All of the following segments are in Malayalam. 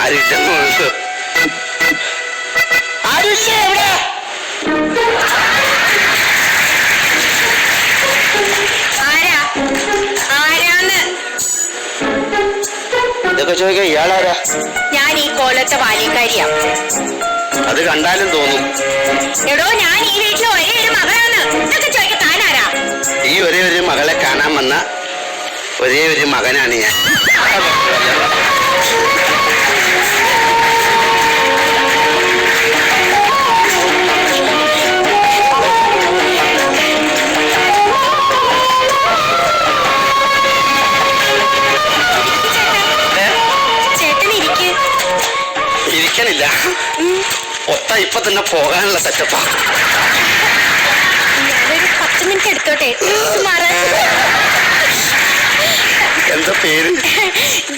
ആരിട്ടെന്ന് മനസ്സ് ആരില്ല എവിടെ ഇതൊക്കെ ചോദിക്കാം ഇയാളാരാ? ഞാൻ ഈ കോലത്തെ ബാല്യക്കാരിയാ അത് കണ്ടാലും തോന്നും. എടോ ഞാൻ ഈ വീട്ടിലെ ഒരേ ഒരു മകളാണ്. ഇതൊക്കെ ചോദിക്കാൻ താനാരാ? ഈ ഒരേ ഒരു മകളെ കാണാൻ വന്ന ഒരേ ഒരു മകനാണ് ഞാൻ. ഇരിക്കണില്ല ഒത്ത ഇപ്പൊ തന്നെ പോകാനുള്ള സെറ്റപ്പാ ഞാനൊരു പത്ത് മിനിറ്റ് എടുത്തോട്ടെ? സുമാറ് എന്താ പേര്?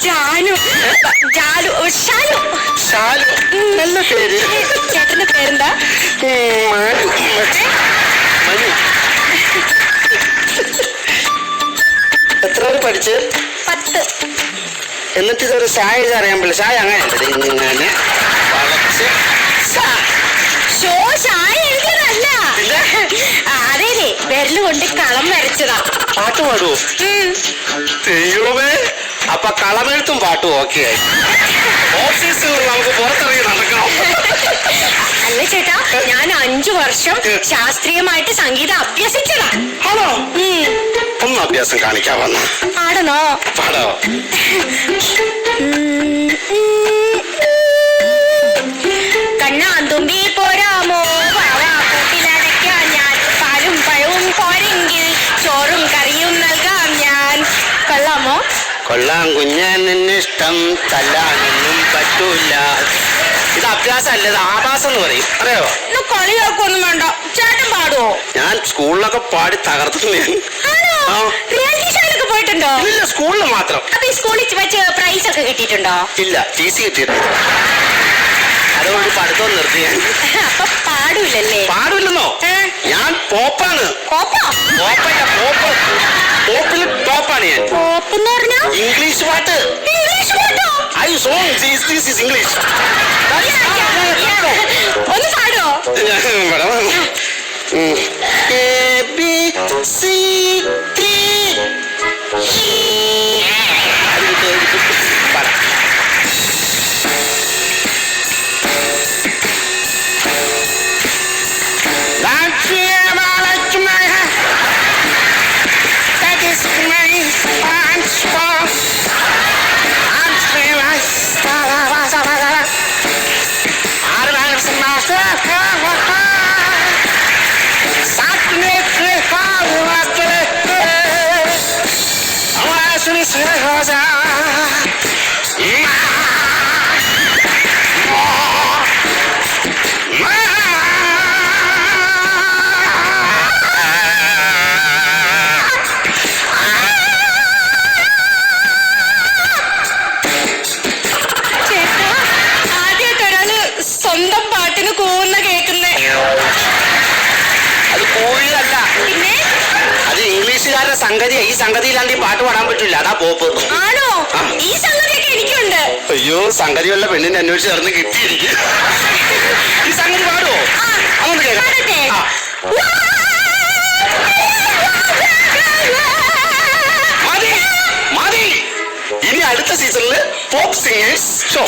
ജാനു. ജാലു. ഷാലു. ഷാലു. നല്ല പേര്. ചേട്ടന്റെ പേരെന്താ? എന്നിട്ട് ഇതൊരു എഴുതി അറിയാൻ പറ്റില്ല. ചായ അങ്ങനെ ഇങ്ങനെ വളച്ച് സാ. ഷോ ഷായ എഴുതിയതല്ല. പിന്നെ? ആ, അതേലേ വിരൽ കൊണ്ട് കളം വരച്ചതാ. പാട്ട് പാടുവോ. ദൈവമേ. അപ്പൊ കളമെഴുത്തും പാട്ടും ഓക്കെ ആയി. ഓഫീസിൽ നമുക്ക് പുറത്തിറങ്ങി നടക്കണം. വർഷം ശാസ്ത്രീയമായിട്ട് സംഗീതം അഭ്യസിച്ചതാ. ഹലോ. ഒന്ന് അഭ്യാസം കാണിക്കാൻ വന്ന? പാടണോ? പാടോ? കണ്ണാന്തുമ്പി പോരാമോ? വാവാ കൂട്ടിലടയ്ക്കാൻ ഞാൻ. പാലും പഴവും പോരെങ്കിൽ ചോറും കറിയും നൽകാം ഞാൻ. കൊള്ളാമോ? കൊള്ളാം കുഞ്ഞനിഷ്ടം തല്ലാനൊന്നും പറ്റൂല. ഇത് അഭ്യാസം അല്ല ഇത് ആഭാസം എന്ന് പറയും. അറിയോ ഇന്ന് ഒന്നും വേണ്ട. ചേട്ടൻ പാടുവോ? ഞാൻ സ്കൂളിലൊക്കെ പാടി തകർത്തു ഞാൻ. ആണോ. റിയാലിറ്റി ഷോയിലൊക്കെ പോയിട്ടുണ്ടോ? ഇല്ല സ്കൂളിൽ മാത്രം. അപ്പൊ ഈ സ്കൂളിൽ വെച്ച് പ്രൈസ് ഒക്കെ കിട്ടിയിട്ടുണ്ടോ? ഇല്ല ടി സി കിട്ടിയിട്ടുണ്ട് അതുകൊണ്ട് പഠിത്തം നിർത്തി ഞാൻ. അപ്പൊ പാടൂലല്ലേ? പാടില്ലെന്നോ? ഞാൻ പോപ്പാണ്. കോപ്പോ പോപ്പല്ല പോപ്പ്. പോപ്പിൽ ടോപ്പാണ് ഞാൻ. കോപ്പ് എന്ന് പറഞ്ഞാ? ഇംഗ്ലീഷ് പാട്ട്. English പാട്ടോ? I song this this is English ഒന്ന് പാടോ എ ബി സി ടി ഇംഗ്ലീഷുകാരുടെ സംഗതിയാ ഈ സംഗതിയിലാണ്ട് ഈ പാട്ട് പാടാൻ പറ്റില്ല. അതാ പോപ്പ്. ആണോ. ഈ സംഗതിയൊക്കെ എനിക്കുണ്ട്. അയ്യോ സംഗതിയുള്ള പെണ്ണിനെ അന്വേഷിച്ച് നടന്ന് കിട്ടിയിരിക്കും. ഈ സംഗതി പാടുവോ? അങ്ങോട്ട് കേൾക്കാം. ആ. മതി. മതി. ഇനി അടുത്ത സീസണിൽ പോപ്പ് സിംഗേഴ്സ് ഷോ?